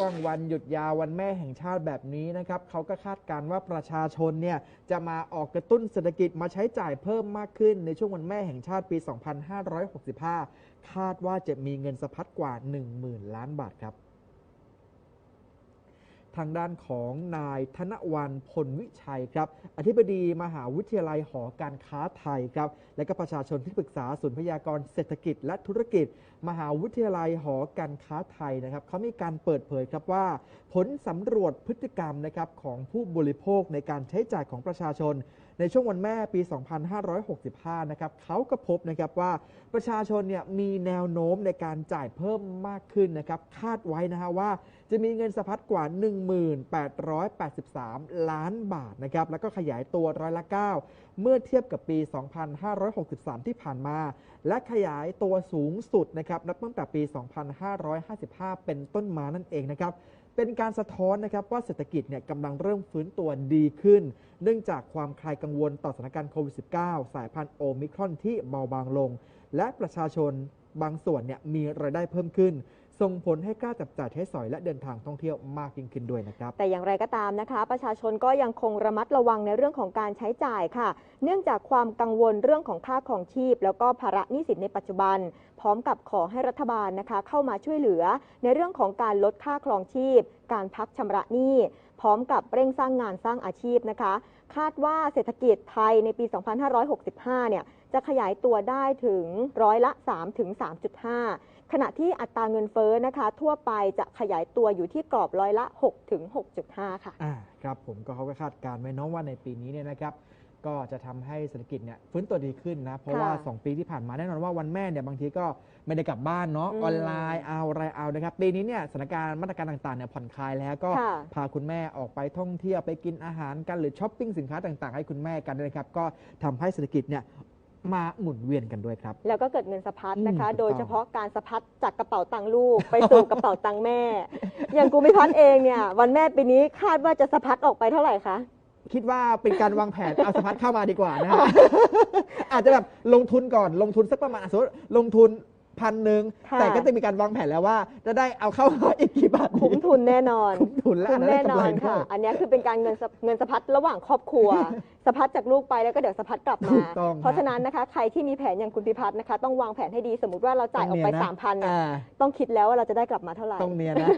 ช่วงวันหยุดยาววันแม่แห่งชาติแบบนี้นะครับเขาก็คาดการณ์ว่าประชาชนเนี่ยจะมาออกกระตุ้นเศรษฐกิจมาใช้จ่ายเพิ่มมากขึ้น ในช่วงวันแม่แห่งชาติปี 2565 คาดว่าจะมีเงินสะพัดกว่า 10,000 ล้านบาทครับ ทางด้านของนายธนวันพลวิชัยครับ อธิบดีมหาวิทยาลัยหอการค้าไทยครับ และก็ประชาชนที่ปรึกษาศูนย์พยากรเศรษฐกิจและธุรกิจ มหาวิทยาลัยหอการค้าไทยนะครับเขามีการเปิดเผยครับว่า ผลสำรวจพฤติกรรมนะครับของผู้บริโภคในการใช้จ่ายของประชาชน ในช่วงวันแม่ปี 2565 นะครับเขาก็พบนะครับว่าประชาชนเนี่ยมีแนวโน้มในการจ่ายเพิ่มมากขึ้นนะครับคาดไว้นะฮะว่าจะมีเงินสะพัดกว่า 1883 ล้านบาทนะครับแล้วก็ขยายตัวร้อยละ 9 เมื่อเทียบกับปี 2563 ที่ผ่านมา และขยายตัวสูงสุดนะครับนับตั้งแต่ปี 2555 เป็นต้นมานั่นเองนะครับ เป็นการสะท้อนนะครับว่าเศรษฐกิจเนี่ยกำลังเริ่มฟื้นตัวดีขึ้น เนื่องจากความคลายกังวลต่อสถานการณ์โควิด -19 สายพันธุ์โอมิครอนที่เบาบางลง และประชาชนบางส่วนเนี่ยมีรายได้เพิ่มขึ้น ส่งผลให้กล้าจับจ่ายใช้สอยและเดินทางท่องเที่ยวมากยิ่งขึ้นด้วยนะครับ แต่อย่างไรก็ตามนะคะ ประชาชนก็ยังคงระมัดระวังในเรื่องของการใช้จ่ายค่ะ เนื่องจากความกังวลเรื่องของค่าครองชีพ แล้วก็ภาระหนี้สินในปัจจุบัน พร้อมกับขอให้รัฐบาลนะคะ เข้ามาช่วยเหลือ ในเรื่องของการลดค่าครองชีพ การพักชำระหนี้พร้อมกับเร่งสร้างงานสร้างอาชีพนะคะ คาดว่าเศรษฐกิจไทยในปี 2565 เนี่ย จะขยายตัวได้ถึงร้อยละ 3 ถึง 3.5 ขณะที่อัตราเงินเฟ้อนะคะ ทั่วไปจะขยายตัวอยู่ที่กรอบร้อยละ 6 ถึง 6.5 ค่ะอ่าครับผมก็เขาก็คาดการณ์ไว้เน้องว่าในปีนี้เนี่ยนะครับก็จะทำให้เศรษฐกิจเนี่ยฟื้นตัวดีขึ้นนะ เพราะค่ะว่า 2 ปีที่ผ่านมาแน่นอนว่าวันแม่เนี่ยบางทีก็ไม่ได้กลับบ้านเนาะอืมออนไลน์เอาอะไรเอานะครับ ปีนี้เนี่ยสถานการณ์มาตรการต่างๆเนี่ยผ่อนคลายแล้วก็ค่ะพาคุณแม่ออกไปท่องเที่ยวไปกินอาหารกันหรือช้อปปิ้งสินค้าต่างๆ ให้คุณแม่กันด้วยนะครับ ก็ทำให้เศรษฐกิจเนี่ย มาหมุนเวียนกันด้วยครับ แล้วก็เกิดเงินสะพัดนะคะ อืมถูกต้อง โดยเฉพาะการสะพัดจากกระเป๋าตังค์ลูก ไปสู่กระเป๋าตังค์แม่ อย่างกูมิพัฒน์เองเนี่ยวันแม่ปีนี้คาดว่าจะสะพัดออกไปเท่าไหร่คะ คิดว่าเป็นการวางแผน เอาสะพัดเข้ามาดีกว่านะฮะ อาจจะแบบลงทุนก่อนลงทุนสักประมาณอะสมมติลงทุน พันหนึ่งค่ะ แต่ก็จะมีการวางแผนแล้วว่า จะได้เอาเข้ามาอีกกี่บาทดีคุ้มทุนแน่นอน คุ้มทุนและคุ้อันมนั้นแน่ได้นกำอไรนด้วค่ะยอันนี้คือเป็นการเงินสะเงินสะพัดระหว่างครอบครัว สะพัดจากลูกไปแล้วก็เดี๋ยวสะพัดกลับถูมากต้องเพราะฮะฉะนั้นนะคะใครที่มีแผนอย่างคุณพิพัฒน์นะคะ ต้องวางแผนให้ดีสมมติว่าเราจ่ายออกไปต้งเนียนนะ สามพันเนี่ยอ่าต้องคิดแล้วว่าเราจะได้กลับมาเท่าไหร่ ต้องเนียนนะ